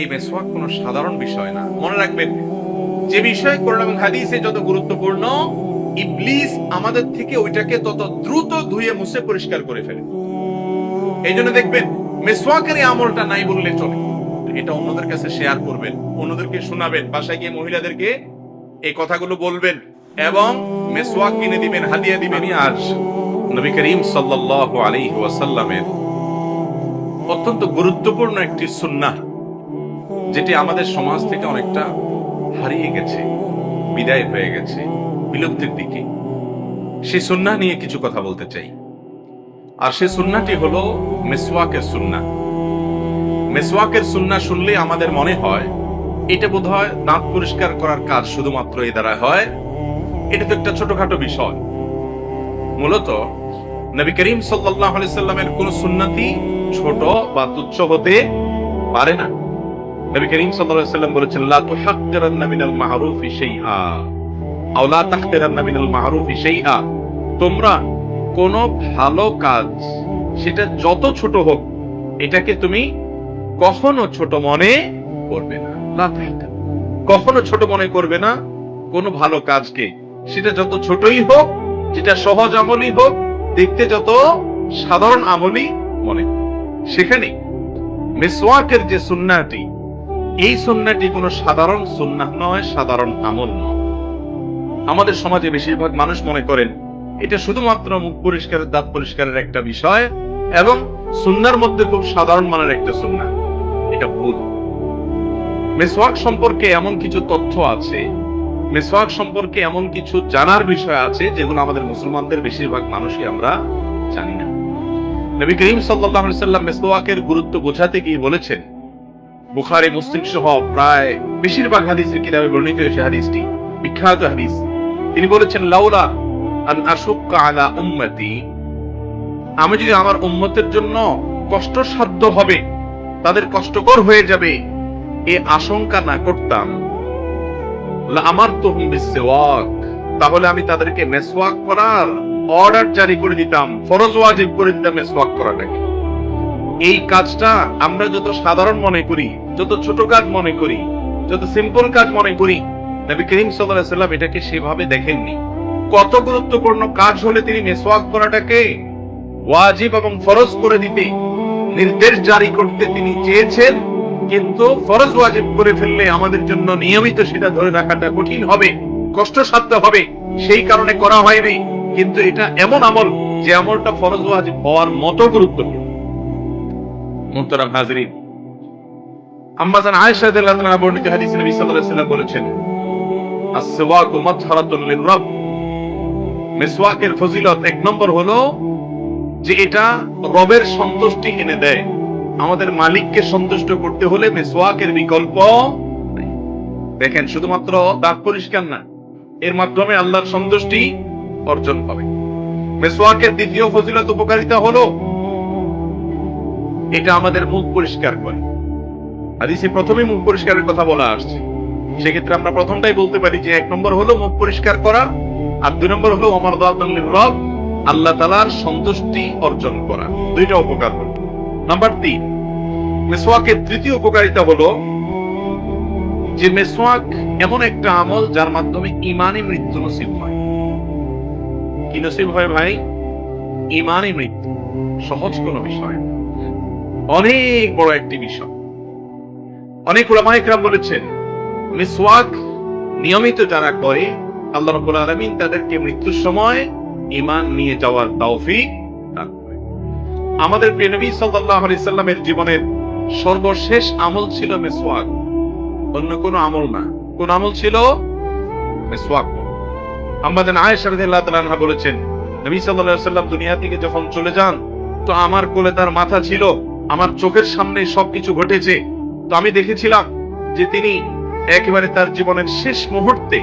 এই মেসওয়াক কোনো সাধারণ বিষয় না। মনে রাখবেন, যে বিষয় এবং হাদিসে যত গুরুত্বপূর্ণ, ইবলিস আমাদের থেকে ওইটাকে তত দ্রুত ধুয়ে মুছে পরিষ্কার করে ফেলে। এই জন্য দেখবেন, মেসওয়াকের এই আমলটা নাই বললে চলে। এটা অন্যদের কাছে শেয়ার করবেন, অন্যদেরকে শোনাবেন, বাসায় গিয়ে মহিলাদেরকে এই কথাগুলো বলবেন এবং মেসওয়াক কিনে দিবেন, হাদিয়া দিবেন। আজ নবী করিম সাল্লাল্লাহু আলাইহি ওয়াসাল্লামের অত্যন্ত গুরুত্বপূর্ণ একটি সুন্নাহ যেটি আমাদের সমাজ থেকে অনেকটা হারিয়ে গেছে, বিদায় হয়ে গেছে, বিলুপ্তির দিকে। সেই সুন্নাহ নিয়ে কিছু কথা বলতে চাই। আর সে সুন্নাটি হলো মেসওয়াকের সুন্না মেসওয়াকের সুন্না শুনলে আমাদের মনে হয়, এটা বোধ হয় দাঁত পরিষ্কার করার কাজ শুধুমাত্র এই দ্বারা হয়। এটা তো একটা ছোটখাটো বিষয়। মূলত নবী করিম সাল্লাল্লাহু আলাইহি সাল্লামের কোন সুন্নাতি ছোট বা তুচ্ছ হতে পারে না। নবী করিম সাল্লাল্লাহু আলাইহি সাল্লাম বলেছেন, লা তুহাক্কিরান্না মিনাল মা'রুফি শাইআ আও লা তাহকিরান্না মিনাল মা'রুফি শাইআ তোমরা কোন ভালো কাজ, সেটা যত ছোট হোক, এটাকে তুমি কখনো ছোট মনে করবে না লা। কখনো ছোট মনে করবে না কোন ভালো কাজকে সেটা যত ছোটই হোক, যেটা সহজ আমলই হোক, দেখতে যত সাধারণ আমলই মনে সেখানে মিসওয়াকের যে সুন্নাটি এই সুন্নাটি কোনো সাধারণ সুন্নাহ নয়, সাধারণ আমল নয়। আমাদের সমাজে বেশিরভাগ মানুষ মনে করেন এটা শুধুমাত্র মুখ পরিষ্কারের, দাঁত পরিষ্কারের একটা বিষয় এবং সুন্নার মধ্যে খুব সাধারণ মানের একটা সুন্না এটা ভুল। মেসওয়াক সম্পর্কে এমন কিছু তথ্য আছে, মেসওয়াক সম্পর্কে এমন কিছু জানার বিষয় আছে যেগুলো আমাদের মুসলমানদের বেশিরভাগ মানুষই আমরা জানি না। নবী করিম আলাইহি সাল্লাম মেসওয়াকের গুরুত্ব বোঝাতে গিয়ে বলেছেন বুখারী, মুসলিম সহ প্রায় বেশিরভাগ হাদিসের কিতাবে বর্ণিত হয়েছে হাদিসটি, বিখ্যাত হাদিস। তিনি বলেছেন, লাউলা আন আশুক্কা আলা উম্মতি। আমি যদি আমার উম্মতের জন্য কষ্টসাধ্য হবে, তাদের কষ্টকর হয়ে যাবে, এ আশঙ্কা না করতাম। আমার তো তাহলে আমি তাদেরকে মেসওয়াক করার অর্ডার জারি করে দিতাম, ফরজ ওয়াজিব করে দিতাম মেসওয়াক করাটাকে। এই কাজটা আমরা যত সাধারণ মনে করি, যত ছোট কাজ মনে করি, যত সিম্পল কাজ মনে করি, নবী করিম সাল্লাম এটাকে সেভাবে দেখেননি। কত গুরুত্বপূর্ণ কাজ হলে তিনি মেসওয়াক করাটাকে ওয়াজিব এবং ফরজ করে দিতে, নির্দেশ জারি করতে তিনি চেয়েছেন, কিন্তু ফরজ ওয়াজিব করে ফেললে আমাদের জন্য নিয়মিত সেটা ধরে রাখাটা কঠিন হবে, কষ্টসাধ্য হবে, সেই কারণে করা হয়নি। কিন্তু এটা এমন আমল যে আমলটা ফরজ ওয়াজিব হওয়ার মতো গুরুত্বপূর্ণ। হাজরিন আয়েশা রাদিয়াল্লাহু আনহা বর্ণিত হাদিসে নবী সাল্লাল্লাহু আলাইহি সাল্লাম বলেছেন, আস-সিওয়াকু মাতহারাতুন লির-রাব মিসওয়াকের ফজিলত এক নম্বর হলো যে এটা রবের সন্তুষ্টি এনে দেয়। আমাদের মালিককে সন্তুষ্ট করতে হলে মিসওয়াকের বিকল্প দেখেন, শুধুমাত্র দাঁত পরিষ্কার না, এর মাধ্যমে আল্লাহর সন্তুষ্টি অর্জন হবে মিসওয়াকের দ্বিতীয় ফজিলত উপকারিতা হলো এটা আমাদের মুখ পরিষ্কার করে। হাদিসে প্রথমে মুখ পরিষ্কারের কথা বলা আসছে। সেক্ষেত্রে আমরা প্রথমটাই বলতে পারি যে এক নম্বর হলো মুখ পরিষ্কার করা, আর দুই নম্বর হলো আমার রব আল্লাহ তালার সন্তুষ্টি অর্জন করা। দুইটা উপকার হলো। নাম্বার তিন মেসোয়াকের তৃতীয় উপকারিতা হলো যে মেসোয়াক এমন একটা আমল যার মাধ্যমে ইমানই মৃত্যু নসিব হয়। কি নসিব হয় ভাই? ইমানই মৃত্যু। সহজ কোনো বিষয়। অনেক বড় একটি বিষয় অনেক ওলামাইকরাম বলেছেন, মিসওয়াক নিয়মিত যারা করে, আল্লাহ রাব্বুল আলামিন তাদেরকে মৃত্যুর সময় ঈমান নিয়ে যাওয়ার তৌফিক আমাদের প্রিয় নবী সাল্লাল্লাহু আলাইহি জীবনের সর্বশেষ আমল ছিল মিসওয়াক। অন্য কোনো আমল না। কোন আমল ছিল? মিসওয়াক আমাদের আয়েশা রাদিয়াল্লাহু তাআলা বলেছেন, নবী আলাইহি সাল্লাম দুনিয়া থেকে যখন চলে যান, তো আমার কোলে তার মাথা ছিল। আমার চোখের সামনে সবকিছু ঘটেছে, তো আমি দেখেছিলাম যে তিনি একেবারে তার জীবনের শেষ মুহূর্তে,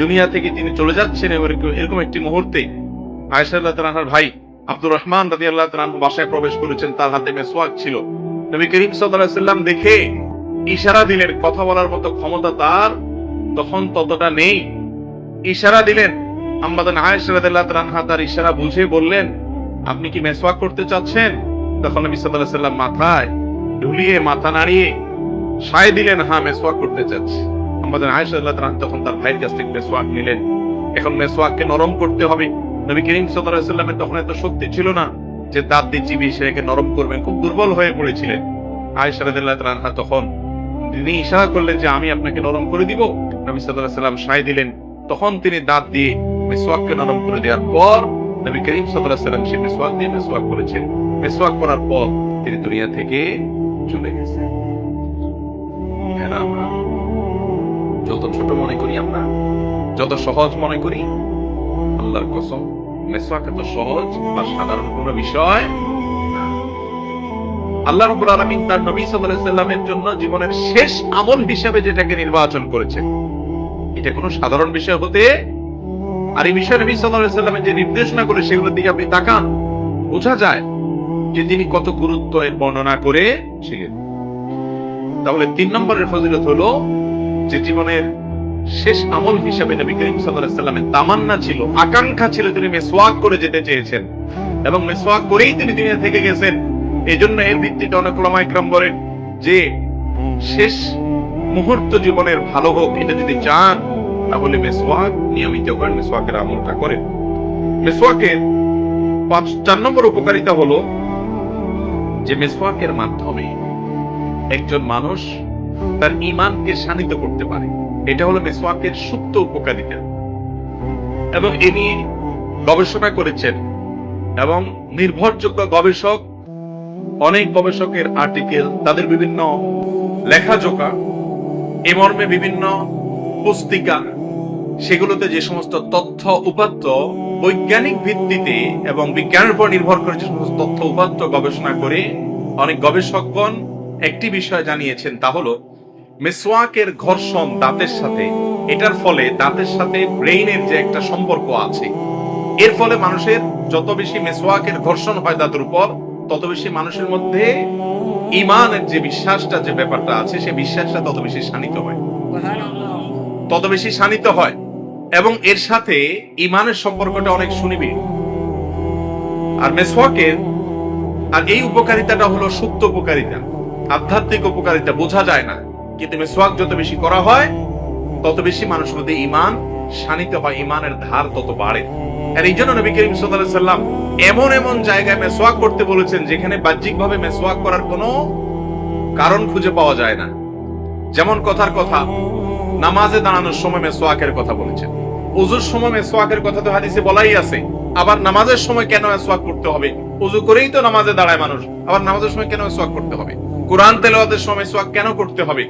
দুনিয়া থেকে তিনি চলে যাচ্ছেন এরকম একটি মুহূর্তে তাআলার ভাই আব্দুর রহমান রাজি আল্লাহ তাআলা বাসায় প্রবেশ করেছেন, তার হাতে মেসওয়াক ছিল। নবী করিম সাল্লাম দেখে ইশারা দিলেন, কথা বলার মতো ক্ষমতা তার তখন ততটা নেই। ইশারা দিলেন আম্মাদান আয়েশা রাদিয়াল্লাহু তাআলা তার ইশারা বুঝে বললেন, আপনি কি মেসওয়াক করতে চাচ্ছেন? তখন নবী সাল্লাম মাথায় ঢুলিয়ে, মাথা নাড়িয়ে সায় দিলেন হ্যাঁ মেসওয়াক করতে চাচ্ছি। আমাদের আয়েশা আল্লাহ তখন তার ভাইয়ের কাছ থেকে মেসওয়াক নিলেন। এখন মেসওয়াককে নরম করতে হবে। নবী করিম সাল্লামের তখন এত শক্তি ছিল না যে দাঁত দিয়ে চিবিয়ে সেটাকে নরম করবেন, খুব দুর্বল হয়ে পড়েছিলেন। আয়েশা তখন তিনি ইশারা করলেন যে, আমি আপনাকে নরম করে দিব। নবী দিলেন। তখন তিনি দাঁত দিয়ে মেসওয়াককে নরম করে দেওয়ার পর নবী করিম সাল্লাম সেই মেসওয়াক দিয়ে মেসওয়াক করেছেন। মেসওয়াক করার পর তিনি দুনিয়া থেকে চলে গেছেন। হ্যাঁ, যত ছোট মনে করি আমরা যত সহজ মনে করি আল্লাহর কসম মেসওয়াক এত সহজ বা সাধারণ কোনো বিষয় আল্লাহ রাব্বুল আলামিন তার নবী সাল্লাল্লাহু সাল্লামের জন্য জীবনের শেষ আমল হিসেবে যেটাকে নির্বাচন করেছেন। এটা কোনো সাধারণ বিষয় হতে আর এই বিষয়ে নবী আলাইহি সাল্লামের যে নির্দেশনা করে সেগুলোর দিকে আপনি তাকান বোঝা যায় যে তিনি কত গুরুত্ব এর বর্ণনা করে শিখেন তাহলে তিন নম্বরের ফজিলত হলো যে জীবনের শেষ আমল হিসাবে নবী করিম সাল্লামের তামান্না ছিল, আকাঙ্ক্ষা ছিল তিনি মেসওয়াক করে যেতে চেয়েছেন এবং মেসওয়াক করেই তিনি দুনিয়া থেকে গেছেন। এই জন্য এর ভিত্তিতে অনেক ওলামা ইকরাম বলেন যে শেষ মুহূর্ত জীবনের ভালো হোক, এটা যদি চান, তাহলে মেসওয়াক, নিয়মিত করেন মেসওয়াকের আমলটা করেন। মেসওয়াকের পাঁচ, চার নম্বর উপকারিতা হলো যে মেসওয়াকের মাধ্যমে একজন মানুষ তার ইমানকে শানিত করতে পারে। এটা হলো মেসওয়াকের সুপ্ত উপকারিতা। এবং এ নিয়ে গবেষণা করেছেন এবং নির্ভরযোগ্য গবেষক, অনেক গবেষকের আর্টিকেল, তাদের বিভিন্ন লেখাজোকা, এ মর্মে বিভিন্ন পুস্তিকা সেগুলোতে যে সমস্ত তথ্য উপাত্ত বৈজ্ঞানিক ভিত্তিতে এবং বিজ্ঞানের উপর নির্ভর করে যে সমস্ত তথ্য উপাত্ত গবেষণা করে অনেক গবেষকগণ একটি বিষয় জানিয়েছেন তা হলো মেসওয়াকের ঘর্ষণ দাঁতের সাথে। এটার ফলে দাঁতের সাথে ব্রেইনের যে একটা সম্পর্ক আছে এর ফলে মানুষের যত বেশি মেসোয়াকের ঘর্ষণ হয় দাঁতের উপর তত বেশি মানুষের মধ্যে ইমানের যে বিশ্বাসটা যে ব্যাপারটা আছে সে বিশ্বাসটা তত বেশি শানিত হয়। তত বেশি শানিত হয়। এবং এর সাথে ইমানের সম্পর্কটা অনেক সুনিবিড়। আর মেসওয়াকের আর এই উপকারিতাটা হলো সুপ্ত উপকারিতা। আধ্যাত্মিক উপকারিতা, বোঝা যায় না। কিন্তু মেসওয়াক যত বেশি করা হয়, তত বেশি মানুষের মধ্যে ইমান শানিত হয় ইমানের ধার তত বাড়ে। আর এই জন্য নবী করিম সাল্লাম এমন এমন জায়গায় মেসওয়াক করতে বলেছেন, যেখানে বাহ্যিকভাবে মেসওয়াক করার কোনো কারণ খুঁজে পাওয়া যায় না। যেমন কথার কথা, নামাজে দাঁড়ানোর সময় মেসওয়াকের কথা বলেছেন। উজুর সময় মেসওয়াকের কথা তো হাদিসে বলাই আছে। আবার নামাজের সময় কেন মেসওয়াক করতে হবে? উজু করেই তো নামাজে দাঁড়ায় মানুষ। আবার নামাজের সময় কেন মেসওয়াক করতে হবে? কোরআন তেলাওয়াতের সময় মেসওয়াক কেন করতে হবে?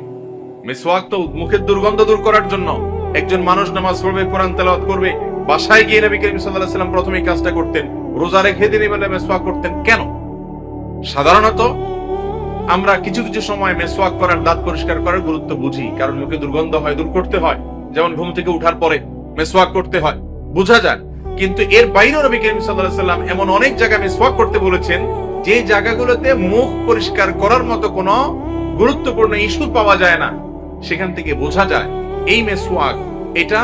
মেসওয়াক তো মুখের দুর্গন্ধ দূর করার জন্য। একজন মানুষ নামাজ পড়বে, কোরআন তেলাওয়াত করবে। বাসায় গিয়ে নবী করিম সাল্লাল্লাহু আলাইহি সাল্লাম প্রথমে কাজটা করতেন। রোজা রেখে দিন এবেলা মেসওয়াক করতেন। কেন? সাধারণত আমরা কিছু কিছু সময় মেসোয়াক করার দাঁত পরিষ্কার করার গুরুত্ব বুঝি। কারণ মুখে দুর্গন্ধ হয়, দূর করতে হয়। যেমন ঘুম থেকে উঠার পরে। মেসওয়াক করতে হয়। বোঝা যায় কিন্তু এর বাইরেও নবী করিম আলাইহি সাল্লাম এমন অনেক জায়গায় মেসওয়াক করতে বলেছেন, যে জায়গাগুলোতে মুখ পরিষ্কার করার মতো কোনো গুরুত্বপূর্ণ ইস্যু পাওয়া যায় না। সেখান থেকে বোঝা যায়, এই মেসওয়াক, এটা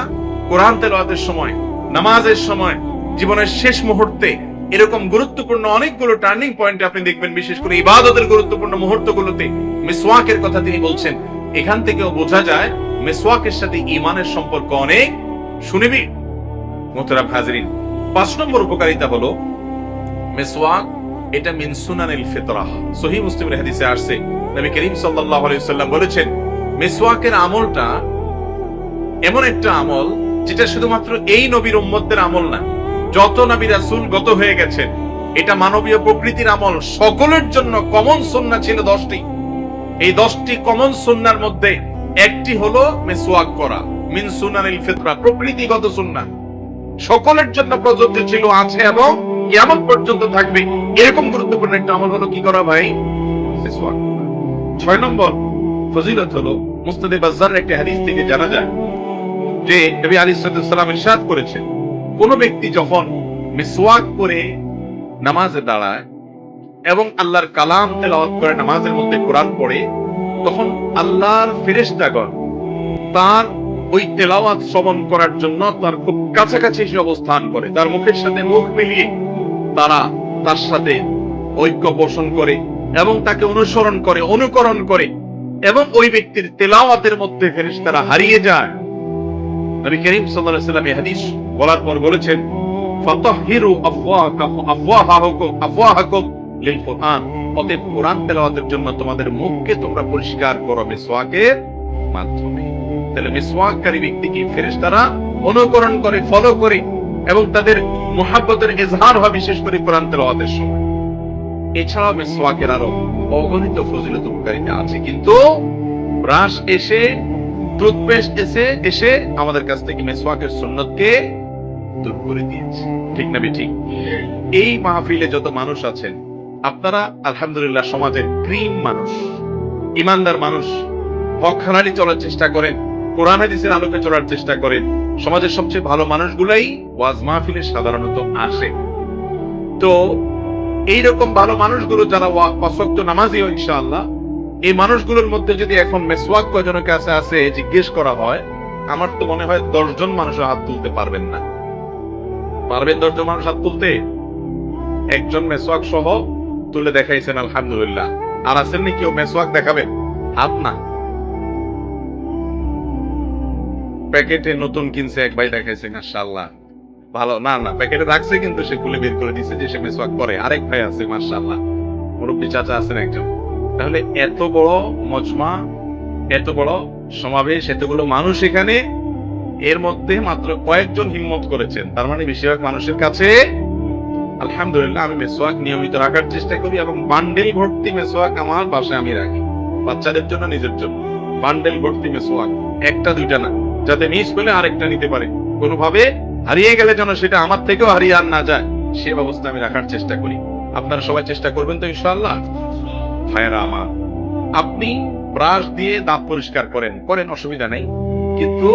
কোরআন তেলাওয়াতের সময়, নামাজের সময়, জীবনের শেষ মুহূর্তে এরকম গুরুত্বপূর্ণ অনেকগুলো টার্নিং পয়েন্টে আপনি দেখবেন, বিশেষ করে ইবাদতের গুরুত্বপূর্ণ মুহূর্তগুলোতে মেসওয়াকের কথা তিনি বলছেন। এখান থেকেও বোঝা যায়, মেসওয়াকের সাথে ইমানের সম্পর্ক অনেক শুনিবি? মোহতারাম হাজরিন, পাঁচ নম্বর উপকারিতা হলো, মেসওয়াক, এটা মিন সুনানিল ফিতরাহ সহিহ মুসলিমের হাদিসে আসছে, নবী করিম সাল্লাল্লাহু আলাইহি সাল্লাম বলেছেন, মেসওয়াকের আমলটা এমন একটা আমল যেটা শুধুমাত্র এই নবীর উম্মতদের আমল না, যত নবী রাসূল গত হয়ে গেছেন এটা মানবীয় প্রকৃতির আমল সকলের জন্য কমন সুন্নাহ ছিল দশটি। এই দশটি কমন সুন্নার মধ্যে একটি হলো মেসওয়াক করা। মিন সুনানিল ফিতরা, প্রকৃতিগত সুন্নাহ। সকলের জন্য প্রযোজ্য ছিল, আছে এবং কিয়ামত পর্যন্ত থাকবে। এরকম গুরুত্বপূর্ণ একটা আমল হলো কি করা ভাই? ছয় নম্বর ফজিলত হলো মুস্তাদে বাজার একটা হাদিস থেকে জানা যায় যে নবী আলাইহিস সালাম ইরশাদ করেছেন। কোন ব্যক্তি যখন মিসওয়াক করে নামাজে দাঁড়ায় এবং আল্লাহর কালাম তেলাওয়াত করে নামাজের মধ্যে কোরআন পড়ে, তখন আল্লাহর ফেরেশতাগণ তার ওই তেলাওয়াত শ্রবণ করার জন্য তার খুব কাছাকাছি এসে অবস্থান করে। তার মুখের সাথে মুখ মিলিয়ে তারা তার সাথে ঐক্য পোষণ করে এবং তাকে অনুসরণ করে, অনুকরণ করে এবং ওই ব্যক্তির তেলাওয়াতের মধ্যে ফেরেশতারা হারিয়ে যায়। নবী করিম সাল্লাল্লাহু আলাইহি ওয়াসাল্লাম এই হাদিস বলার পর বলেছেন ফাতাহহিরু আফওয়াহাকুম আফওয়াহাকুম আফওয়াহাকুম লিল কুরআন। অতএব কোরআন তেলাওয়াতের জন্য তোমাদের মুখকে তোমরা পরিষ্কার করো মিসওয়াকের মাধ্যমে। তাহলে মিসওয়াককারী ব্যক্তিকে ফেরেশতারা অনুকরণ করে ফলো করে এবং তাদের মুহাব্বতের ইজহার হয় বিশেষ করে কোরআন তেলাওয়াতের সময়। মিসওয়াকের আরও অগণিত ফজিলত উপকারিতা আছে। কিন্তু ব্রাশ এসে, টুথপেস্ট এসে এসে আমাদের কাছ থেকে সুন্নতকে দূর করে দিয়েছে। ঠিক না ঠিক এই মাহফিলে যত মানুষ আছেন, আপনারা আলহামদুলিল্লাহ সমাজের ক্রিম মানুষ, ইমানদার মানুষ, হক চলার চেষ্টা করেন। কোরআন হাদিসের আলোকে চলার চেষ্টা করেন সমাজের সবচেয়ে ভালো মানুষগুলাই ওয়াজ মাহফিলে সাধারণত আসে। তো এইরকম ভালো মানুষগুলো যারা অসক্ত নামাজিও ইনশাআল্লাহ, এই মানুষগুলোর মধ্যে যদি এখন মেসওয়াক কজনের কাছে আছে জিজ্ঞেস করা হয়, আমার তো মনে হয় দশজন মানুষের হাত তুলতে পারবেন না। পারবেন দশজন মানুষ হাত তুলতে? একজন মেসওয়াক সহ তুলে দেখাইছেন, আলহামদুলিল্লাহ। আর আছেন নি কেউ মেসওয়াক দেখাবেন? হাত না। প্যাকেটে নতুন কিনছে এক ভাই দেখাইছে, মাশাআল্লাহ। ভালো, না না, প্যাকেটে রাখছে কিন্তু সে খুলে বের করে দিছে যে সে মেসওয়াক করে। আরেক ভাই আছে, মাশাআল্লাহ। মুরব্বী চাচা আছেন একজন। তাহলে এত বড় মজমা, এত বড় সমাবেশ, এতগুলো মানুষ এখানে, এর মধ্যে মাত্র কয়েকজন হিম্মত করেছেন। তার মানে বেশিরভাগ মানুষের কাছে, আলহামদুলিল্লাহ, আমি মেসোয়াক নিয়মিত রাখার চেষ্টা করি এবং বান্ডেল ভর্তি মেসোয়াক আমার বাসায় আমি রাখি। বাচ্চাদের জন্য, নিজের জন্য। বান্ডেল ভর্তি মেসোয়াক একটা, দুইটা না। যাতে মিস পেলে আরেকটা নিতে পারে। কোনোভাবে হারিয়ে গেলে যেন সেটা আমার থেকেও হারিয়ে আর না যায়, সে ব্যবস্থা আমি রাখার চেষ্টা করি। আপনারা সবাই চেষ্টা করবেন তো, ইনশাআল্লাহ? ভাইয়েরা আমার, আপনি ব্রাশ দিয়ে দাঁত পরিষ্কার করেন করেন অসুবিধা নেই। কিন্তু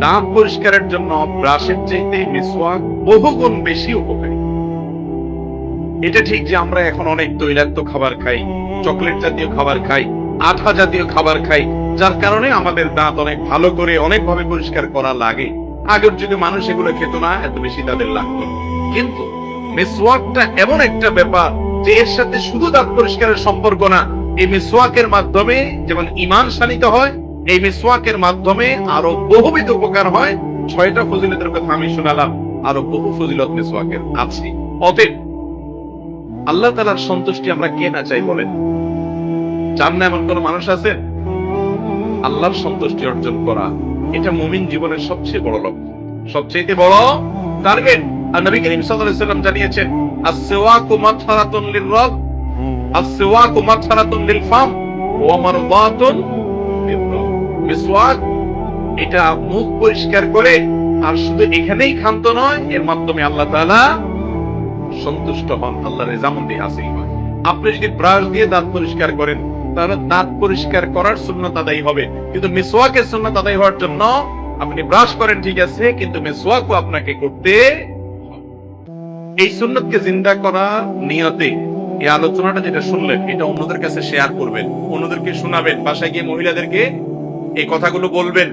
দাঁত পরিষ্কারের জন্য ব্রাশের চাইতে মিসওয়াক বহুগুণ বেশি উপকারী। এটা ঠিক যে আমরা এখন অনেক তৈলাক্ত খাবার খাই, চকলেট জাতীয় খাবার খাই, আঠা জাতীয় খাবার খাই যার কারণে আমাদের দাঁত অনেক ভালো করে অনেক ভাবে পরিষ্কার করা লাগে। আগের যুগে মানুষ এগুলো খেত না, এত বেশি তাদের লাগতো কিন্তু মিসওয়াকটা এমন একটা ব্যাপার যে এর সাথে শুধু দাঁত পরিষ্কারের সম্পর্ক না, এই মিসওয়াকের মাধ্যমে যেমন ইমান শানিত হয়, এই মিসওয়াকের মাধ্যমে আরও বহুবিধ উপকার হয়। ছয়টা ফজিলতের কথা আমি শোনালাম, আরও বহু ফজিলত মিসওয়াকের আছে। অতএব আল্লাহ তালার সন্তুষ্টি আমরা কে না চাই বলেন? চান না এমন কোন মানুষ আছে? আল্লাহর সন্তুষ্টি অর্জন করা, এটা মুমিন জীবনের সবচেয়ে বড় লক্ষ্য। সবচেয়ে বড় টার্গেট আর নবী করিম সাল্লাল্লাহু আলাইহি সাল্লাম জানিয়েছেন as-siwaku matharatun lil-fam ওয়া মারদাতুন মিসওয়াক, এটা মুখ পরিষ্কার করে, আর শুধু এখানেই ক্ষান্ত নয়, এর মাধ্যমে আল্লাহ তাআলা সন্তুষ্ট হন, আল্লাহর রেজামন্দি হাসিল হয় আপনি যদি ব্রাশ দিয়ে দাঁত পরিষ্কার করেন তাহলে দাঁত পরিষ্কার করার সুন্নত আদায় হবে। কিন্তু মিসওয়াকের সুন্নত আদায় হওয়ার জন্য আপনি ব্রাশ করেন, ঠিক আছে, কিন্তু মিসওয়াকও আপনাকে করতে এই সুন্নতকে জিন্দা করা নিয়তে এই আলোচনাটা যেটা শুনলেন, এটা অন্যদের কাছে শেয়ার করবেন, অন্যদেরকে শোনাবেন, বাসায় গিয়ে মহিলাদেরকে এই কথাগুলো বলবেন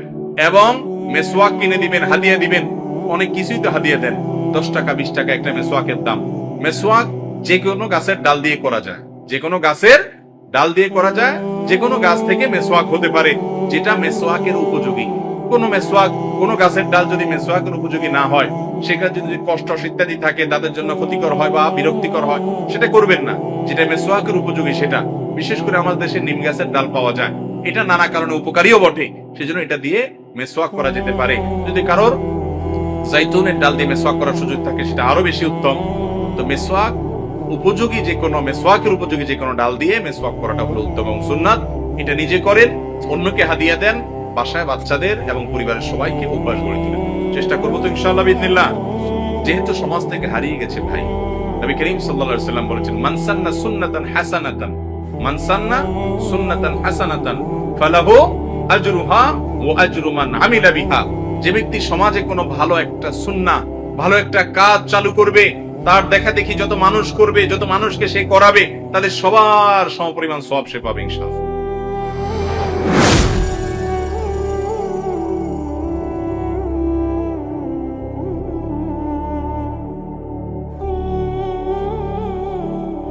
এবং মেসওয়াক কিনে দিবেন, হাদিয়া দিবেন। অনেক কিছুই তো হাদিয়া দেন, দশ টাকা, বিশ টাকা একটা মেসোয়াকের দাম। মেসওয়াক যে কোনো গাছের ডাল দিয়ে করা যায়, যে কোনো গাছের ডাল দিয়ে করা যায় যে কোনো গাছ থেকে মেসওয়াক হতে পারে, যেটা মেসওয়াকের উপযোগী। কোন মেসওয়াক কোন গাছের ডাল যদি মেসওয়াকের উপযোগী না হয় সেখানে যদি কষ্ট ইত্যাদি থাকে, তাদের জন্য ক্ষতিকর হয় বা বিরক্তিকর হয়, সেটা করবেন না। যেটা মেসওয়াকের উপযোগী, সেটা। বিশেষ করে আমাদের দেশে নিম গাছের ডাল পাওয়া যায়। এটা নানা কারণে উপকারীও বটে। সেজন্য এটা দিয়ে মেসোয়াক করা যেতে পারে। যদি কারোর জাইতুনের ডাল দিয়ে মেসোয়াক করার সুযোগ থাকে, সেটা আরও বেশি উত্তম। তো মেসওয়াক উপযোগী যে কোনো মেসওয়াকের উপযোগী যে কোনো ডাল দিয়ে মেসওয়াক করাটা হলো উত্তম এবং সুন্নাত। এটা নিজে করেন, অন্যকে হাদিয়া দেন, বাসায় বাচ্চাদের এবং পরিবারের সবাইকে অভ্যাস গড়ে তোলেন। চেষ্টা করব তো ইনশাআল্লাহ বিদিনিল্লাহ যেহেতু সমাজ থেকে হারিয়ে গেছে ভাই, নবী করিম সাল্লাল্লাহু আলাইহি সাল্লাম বলেছেন মানসান্না সুন্নাতান হাসানাতান মানসান্না সুন্নাতান হাসানাতান, ফালাহু আজরুহা ওয়া আজরু মান আমিলা বিহা। যে ব্যক্তি সমাজে কোনো ভালো একটা সুন্নাহ, ভালো একটা কাজ চালু করবে তার দেখা দেখি যত মানুষ করবে, যত মানুষকে সে করাবে, তাদের সবার সমপরিমাণ সব সে পাবে ইনশাআল্লাহ।